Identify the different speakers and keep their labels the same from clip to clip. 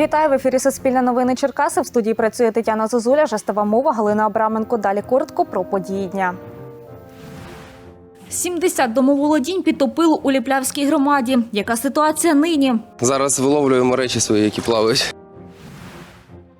Speaker 1: Вітаю в ефірі Суспільне новини Черкаси. В студії працює Тетяна Зозуля, жестова мова Галина Абраменко. Далі коротко про події дня. 70 домоволодінь підтопило у Ліплявській громаді. Яка ситуація нині?
Speaker 2: Зараз виловлюємо речі свої, які плавають.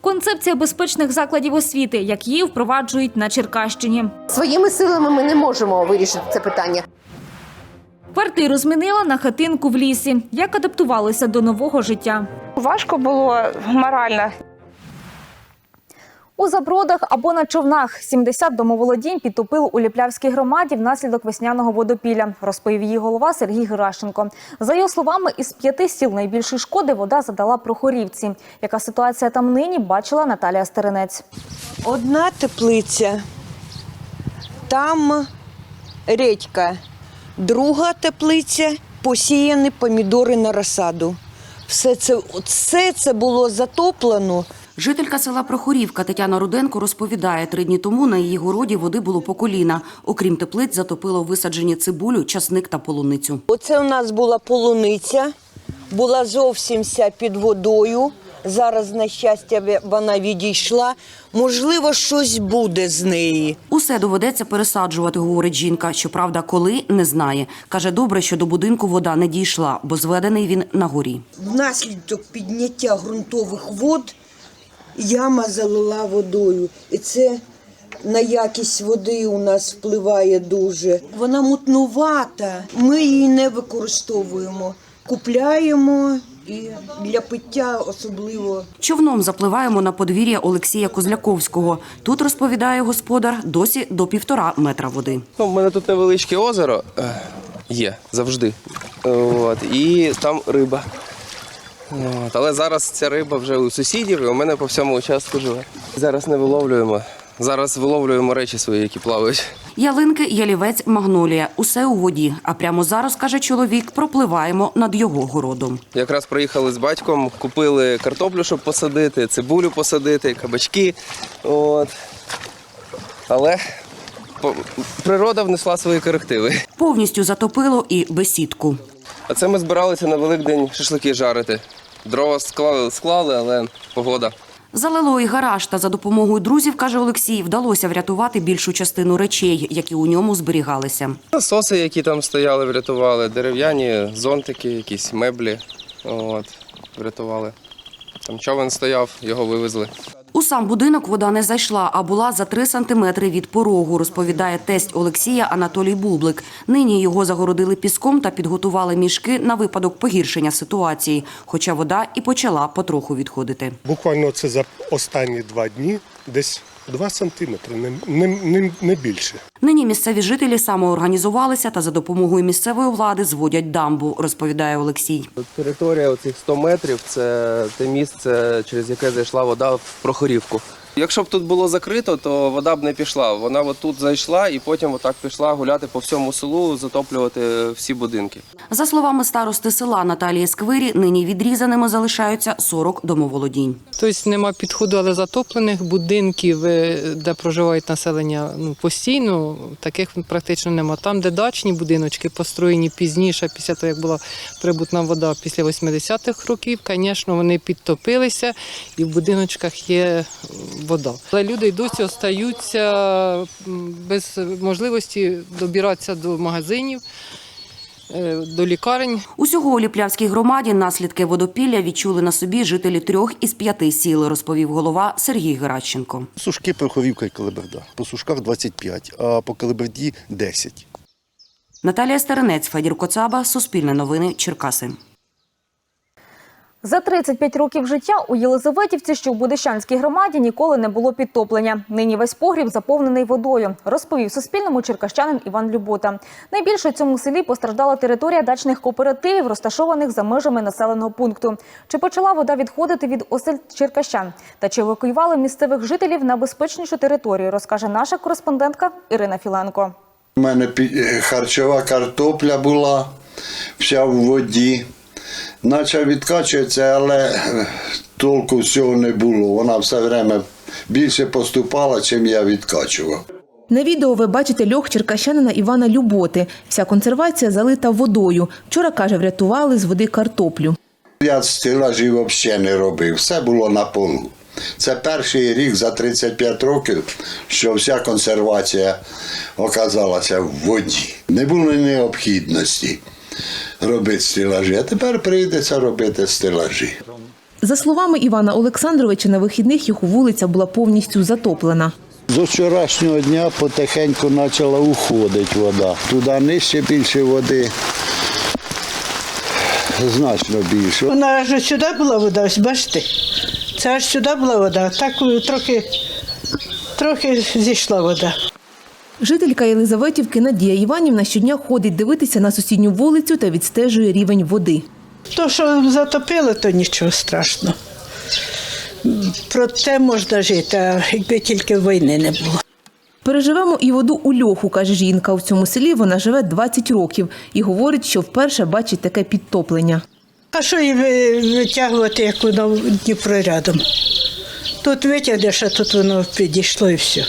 Speaker 1: Концепція безпечних закладів освіти, як її впроваджують на Черкащині.
Speaker 3: Своїми силами ми не можемо вирішити це питання.
Speaker 1: Квартиру змінила на хатинку в лісі. Як адаптувалися до нового життя?
Speaker 4: Важко було морально.
Speaker 1: У забродах або на човнах 70 домоволодінь підтопило у Ліплявській громаді внаслідок весняного водопілля, розповів її голова Сергій Геращенко. За його словами, із п'яти сіл найбільшої шкоди вода задала прохорівці. Яка ситуація там нині бачила Наталія Стеренець.
Speaker 5: Одна теплиця, там редька, друга теплиця посіяні помідори на розсаду. Все це, все це було затоплено.
Speaker 6: Жителька села Прохорівка Тетяна Руденко розповідає, три дні тому на її городі води було по коліна. Окрім теплиць, затопило висаджені цибулю, часник та полуницю.
Speaker 5: Оце у нас була полуниця, була зовсім вся під водою. Зараз, на щастя, вона відійшла. Можливо, щось буде з неї.
Speaker 6: Усе доведеться пересаджувати, говорить жінка. Щоправда, коли не знає. Каже, добре, що до будинку вода не дійшла, бо зведений він на горі.
Speaker 5: Внаслідок підняття ґрунтових вод яма залила водою. І це на якість води у нас впливає дуже. Вона мутнувата, ми її не використовуємо. Купляємо і для пиття особливо.
Speaker 6: Човном запливаємо на подвір'я Олексія Козляковського. Тут розповідає господар досі до півтора метра води.
Speaker 2: Ну, У мене тут невеличке озеро е, є завжди. От, і там риба. От, але зараз ця риба вже у сусідів, і у мене по всьому участку живе. Зараз не виловлюємо. Зараз виловлюємо речі свої, які плавають.
Speaker 6: Ялинки, ялівець, магнолія усе у воді. А прямо зараз, каже чоловік, пропливаємо над його городом.
Speaker 2: Якраз приїхали з батьком, купили картоплю, щоб посадити, цибулю посадити, кабачки. От. Але природа внесла свої корективи.
Speaker 6: Повністю затопило і бесідку.
Speaker 2: А це ми збиралися на Великдень шашлики жарити. Дрова склали, склали, але погода.
Speaker 6: Залило і гараж, та за допомогою друзів, каже Олексій, вдалося врятувати більшу частину речей, які у ньому зберігалися.
Speaker 2: Насоси, які там стояли, врятували, дерев'яні зонтики, якісь меблі. От, врятували. Там човен стояв, його вивезли.
Speaker 6: У сам будинок вода не зайшла, а була за три сантиметри від порогу, розповідає тесть Олексія Анатолій Бублик. Нині його загородили піском та підготували мішки на випадок погіршення ситуації, хоча вода і почала потроху відходити.
Speaker 7: Буквально це за останні два дні десь 2 сантиметри, не, не, не, не більше.
Speaker 6: Нині місцеві жителі самоорганізувалися та за допомогою місцевої влади зводять дамбу, розповідає Олексій.
Speaker 2: Територія оцих 100 метрів це те місце, через яке зайшла вода в Прохорівку. Якщо б тут було закрито, то вода б не пішла. Вона от тут зайшла і потім отак пішла гуляти по всьому селу, затоплювати всі будинки.
Speaker 6: За словами старости села Наталії Сквирі, нині відрізаними залишаються 40 домоволодінь.
Speaker 8: Тобто нема підходу, але затоплених будинків, е, де проживають населення ну, постійно, таких практично нема. Там, де дачні будиночки построєні пізніше, після того, як була прибутна вода після 80-х років, звісно, вони підтопилися і в будиночках є вода. Але люди й досі остаються без можливості добиратися до магазинів, е, до лікарень.
Speaker 6: Усього у Ліплявській громаді наслідки водопілля відчули на собі жителі трьох із п'яти сіл, розповів голова Сергій Геращенко.
Speaker 9: Сушки Порховівка і Калиберда. По сушках 25, а по Калиберді 10.
Speaker 6: Наталія Стеренець, Федір Коцаба, Суспільне новини, Черкаси.
Speaker 1: За 35 років життя у Єлизаветівці, що в Будищанській громаді, ніколи не було підтоплення. Нині весь погріб заповнений водою, розповів Суспільному черкащанин Іван Любота. Найбільше у цьому селі постраждала територія дачних кооперативів, розташованих за межами населеного пункту. Чи почала вода відходити від осель черкащан? Та чи евакуювали місцевих жителів на безпечнішу територію, розкаже наша кореспондентка Ірина Філенко.
Speaker 10: У мене е, харчова картопля була вся в воді. Наче відкачується, але е, толку всього не було. Вона все время більше поступала, чим я відкачував.
Speaker 11: На відео ви бачите льох черкащанина Івана Люботи. Вся консервація залита водою. Вчора, каже, врятували з води картоплю.
Speaker 10: Я стелажі взагалі не робив, все було на полу. Це перший рік за 35 років, що вся консервація оказалася в воді. Не було необхідності робити стелажі, а тепер прийдеться робити стелажі.
Speaker 11: За словами Івана Олександровича, на вихідних його вулиця була повністю затоплена.
Speaker 10: З вчорашнього дня потихеньку почала уходити вода. Туди нижче більше води, значно більше.
Speaker 12: Вона аж ось сюди була вода, ось бачите? Це аж сюди була вода. Так е, трохи, трохи зійшла вода.
Speaker 11: Жителька Єлизаветівки Надія Іванівна щодня ходить дивитися на сусідню вулицю та відстежує рівень води.
Speaker 12: То, що затопило, то нічого страшного. Про те можна жити, а якби тільки війни не було.
Speaker 11: Переживемо і воду у льоху, каже жінка. В цьому селі вона живе 20 років і говорить, що вперше бачить таке підтоплення.
Speaker 12: А що її витягувати, як воно Дніпро рядом? Тут витягнеш, а тут воно підійшло і все.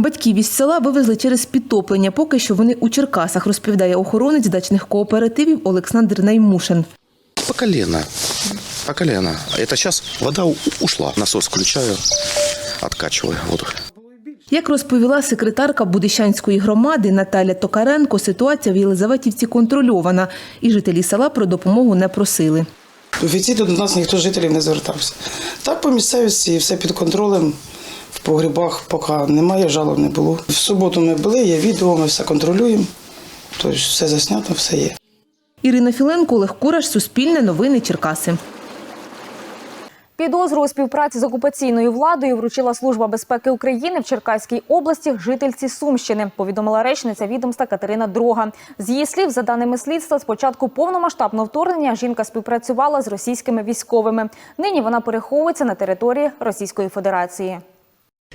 Speaker 11: Батьків із села вивезли через підтоплення. Поки що вони у Черкасах, розповідає охоронець дачних кооперативів Олександр Наймушин.
Speaker 9: По колено. По колено. Это сейчас вода ушла. Насос включаю, откачиваю воду.
Speaker 11: Як розповіла секретарка Будищанської громади Наталя Токаренко, ситуація в Єлизаветівці контрольована, і жителі села про допомогу не просили.
Speaker 12: Офіційно до нас ніхто з жителів не звертався. Так по місцевості все під контролем. В погрібах поки немає, жалоб не було. В суботу ми були, є відео, ми все контролюємо. Тобто все заснято, все є.
Speaker 11: Ірина Філенко, Олег Кураш, Суспільне новини Черкаси.
Speaker 1: Підозру у співпраці з окупаційною владою вручила Служба безпеки України в Черкаській області жительці Сумщини, повідомила речниця відомства Катерина Дрога. З її слів, за даними слідства, з початку повномасштабного вторгнення жінка співпрацювала з російськими військовими. Нині вона переховується на території Російської Федерації.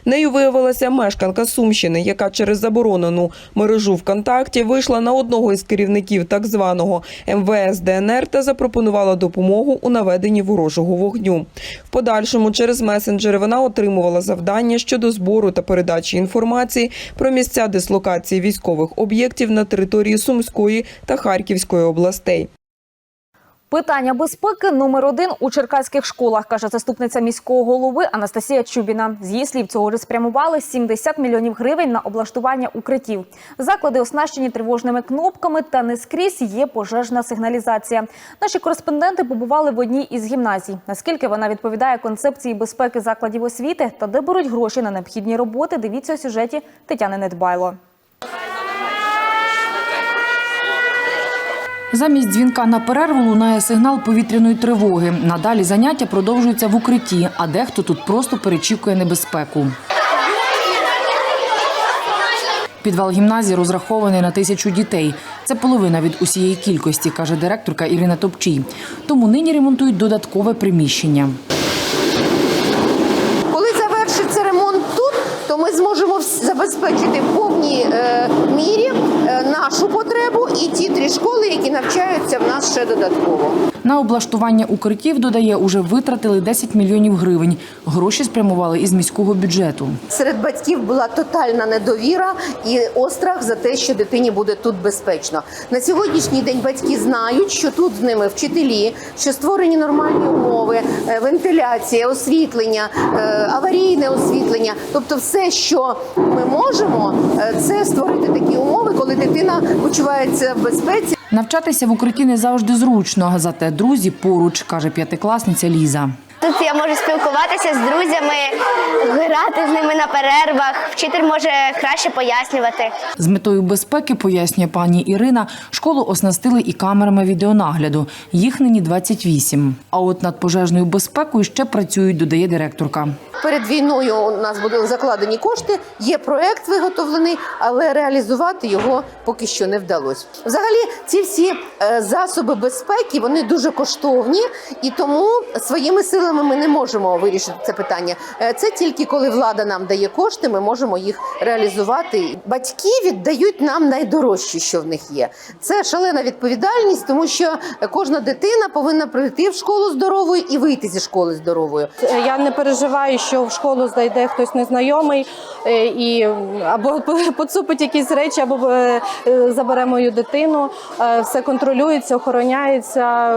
Speaker 13: Нею виявилася мешканка Сумщини, яка через заборонену мережу ВКонтакті вийшла на одного із керівників так званого МВС ДНР та запропонувала допомогу у наведенні ворожого вогню. В подальшому через месенджери вона отримувала завдання щодо збору та передачі інформації про місця дислокації військових об'єктів на території Сумської та Харківської областей.
Speaker 1: Питання безпеки номер один у черкаських школах, каже заступниця міського голови Анастасія Чубіна. З її слів, цьогоріч спрямували 70 мільйонів гривень на облаштування укриттів. Заклади оснащені тривожними кнопками та не скрізь є пожежна сигналізація. Наші кореспонденти побували в одній із гімназій. Наскільки вона відповідає концепції безпеки закладів освіти та де беруть гроші на необхідні роботи, дивіться у сюжеті Тетяни Недбайло.
Speaker 14: Замість дзвінка на перерву лунає сигнал повітряної тривоги. Надалі заняття продовжуються в укритті, а дехто тут просто перечікує небезпеку. Підвал гімназії розрахований на тисячу дітей. Це половина від усієї кількості, каже директорка Ірина Топчій. Тому нині ремонтують додаткове приміщення.
Speaker 3: Коли завершиться ремонт тут, то ми зможемо забезпечити в повній е, мірі е, нашу потребу і ті три школи, які навчаються в нас ще додатково.
Speaker 14: На облаштування укриттів, додає, уже витратили 10 мільйонів гривень. Гроші спрямували із міського бюджету.
Speaker 3: Серед батьків була тотальна недовіра і острах за те, що дитині буде тут безпечно. На сьогоднішній день батьки знають, що тут з ними вчителі, що створені нормальні умови, е, вентиляція, освітлення, е, аварійне освітлення. Тобто, все, що ми можемо, е, це створити такі умови, коли дитина почувається в безпеці.
Speaker 14: Навчатися в укритті не завжди зручно, зате друзі поруч, каже п'ятикласниця Ліза.
Speaker 15: Тут я можу спілкуватися з друзями, грати з ними на перервах. Вчитель може краще пояснювати.
Speaker 14: З метою безпеки, пояснює пані Ірина, школу оснастили і камерами відеонагляду. Їх нині 28. А от над пожежною безпекою ще працюють, додає директорка.
Speaker 3: Перед війною у нас були закладені кошти, є проект виготовлений, але реалізувати його поки що не вдалося. Взагалі, ці всі е, засоби безпеки вони дуже коштовні, і тому своїми силами вами ми не можемо вирішити це питання. Е, Це тільки коли влада нам дає кошти, ми можемо їх реалізувати. Батьки віддають нам найдорожче, що в них є. Це шалена відповідальність, тому що кожна дитина повинна прийти в школу здоровою і вийти зі школи здоровою.
Speaker 16: Я не переживаю, що в школу зайде хтось незнайомий е, і або поцупить якісь речі, або е, е, забере мою дитину. Е, Все контролюється, охороняється.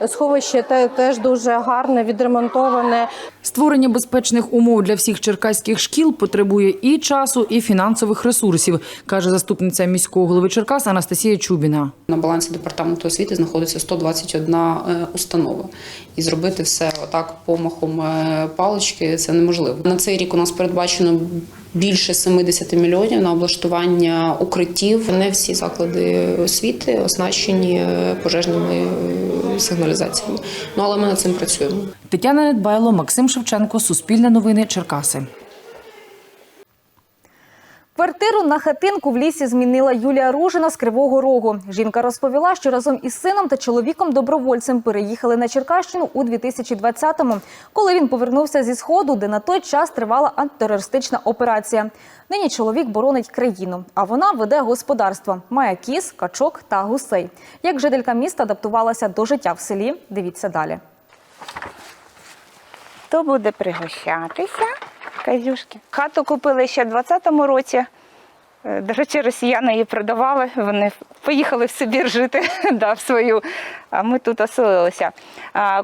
Speaker 16: Е, Сховище теж дуже гарне, відремонтоване.
Speaker 14: Створення безпечних умов для всіх черкаських шкіл потребує і часу, і фінансових ресурсів, каже заступниця міського голови Черкас Анастасія Чубіна.
Speaker 17: На балансі департаменту освіти знаходиться 121 е, установа, і зробити все отак помахом е, палички це неможливо. На цей рік у нас передбачено більше 70 мільйонів на облаштування укриттів. Не всі заклади освіти оснащені е, пожежними сигналізаціями. Ну але ми над цим працюємо.
Speaker 14: Тетяна Недбайло, Максим Шевченко, Суспільне новини, Черкаси.
Speaker 1: Квартиру на хатинку в лісі змінила Юлія Ружина з Кривого Рогу. Жінка розповіла, що разом із сином та чоловіком-добровольцем переїхали на Черкащину у 2020-му, коли він повернувся зі сходу, де на той час тривала антитерористична операція. Нині чоловік боронить країну, а вона веде господарство, має кіз, качок та гусей. Як жителька міста адаптувалася до життя в селі, дивіться далі.
Speaker 4: Хто буде пригощатися? Казюшки. Хату купили ще в 20-му році. Е, До речі, росіяни її продавали. Вони поїхали в Сибір жити да, в свою, а ми тут оселилися.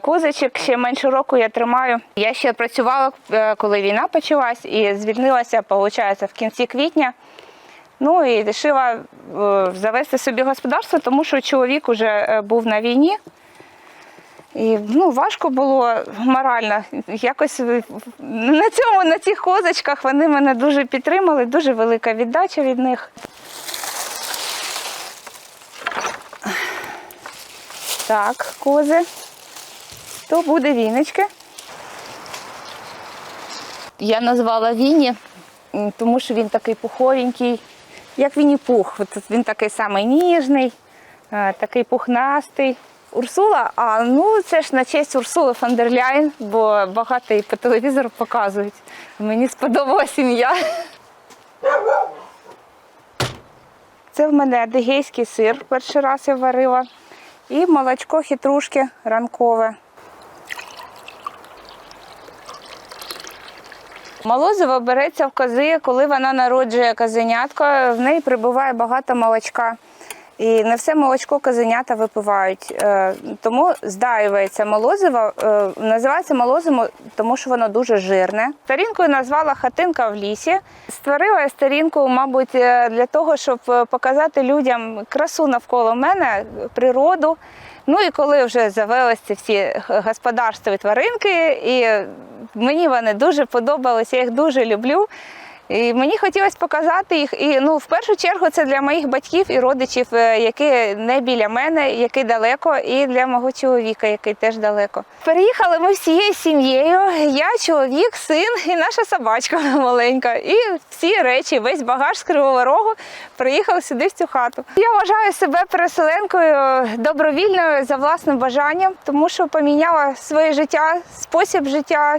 Speaker 4: Козочок ще менше року я тримаю. Я ще працювала, е, коли війна почалась, і звільнилася, виходить, в кінці квітня. Ну і вирішила е, завести собі господарство, тому що чоловік вже був на війні. І ну, важко було морально. Якось на цьому, на цих козочках вони мене дуже підтримали, дуже велика віддача від них. Так, кози. То буде віночки. Я назвала Віні, тому що він такий пуховенький, як Вінні Пух. Він такий самий ніжний, е, такий пухнастий. Урсула, а ну це ж на честь Урсули фон бо багато її по телевізору показують. Мені сподобалась ім'я. Це в мене адигейський сир, перший раз я варила. І молочко хитрушки ранкове. Молозиво береться в кози, коли вона народжує козенятко, в неї прибуває багато молочка. І не все молочко козенята випивають. Е, Тому здаюється молозиво. Е, Називається молозиво, тому що воно дуже жирне. Сторінкою назвала хатинка в лісі. Створила я сторінку, мабуть, е, для того, щоб показати людям красу навколо мене, природу. Ну і коли вже завелися всі господарства і тваринки, і мені вони дуже подобалися, я їх дуже люблю. І мені хотілося показати їх. І ну, в першу чергу це для моїх батьків і родичів, е, які не біля мене, які далеко, і для мого чоловіка, який теж далеко. Переїхали ми всією сім'єю. Я, чоловік, син і наша собачка маленька. І всі речі, весь багаж з Кривого Рогу приїхали сюди в цю хату. Я вважаю себе переселенкою добровільною за власним бажанням, тому що поміняла своє життя, спосіб життя.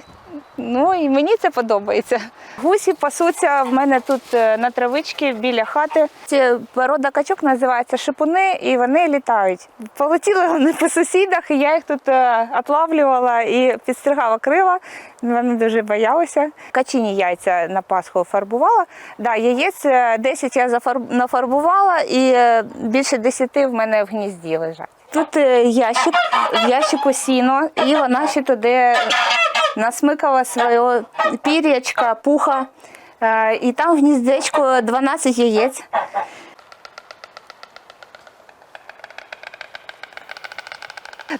Speaker 4: Ну і мені це подобається. Гусі пасуться в мене тут е, на травичці біля хати. Ці порода качок називається шипуни, і вони літають. Полетіли вони по сусідах, і я їх тут е, отлавлювала і підстригала крила. Вони дуже боялися. Качині яйця на Пасху фарбувала. Да, яєць е, 10 я зафарб- нафарбувала, і е, більше 10 в мене в гнізді лежать. Тут е, ящик, в ящику сіно, і вона ще туди насмикала своє пір'ячка, пуха. Е, І там в гніздечку 12 яєць.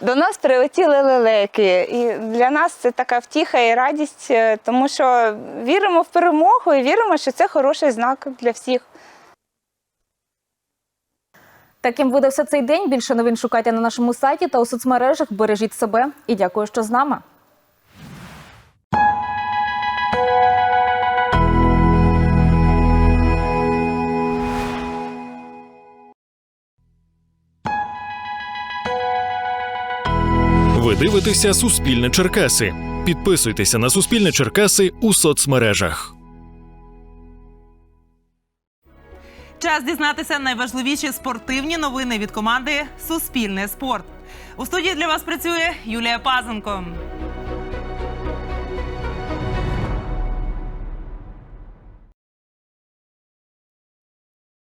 Speaker 4: До нас прилетіли лелеки, і для нас це така втіха і радість, е, тому що віримо в перемогу і віримо, що це хороший знак для всіх.
Speaker 1: Таким видався цей день. Більше новин шукайте на нашому сайті та у соцмережах. Бережіть себе і дякую, що з нами.
Speaker 18: Ви дивитеся Суспільне Черкаси. Підписуйтеся на Суспільне Черкаси у соцмережах.
Speaker 19: Час дізнатися найважливіші спортивні новини від команди Суспільне спорт. У студії для вас працює Юлія Пазенко.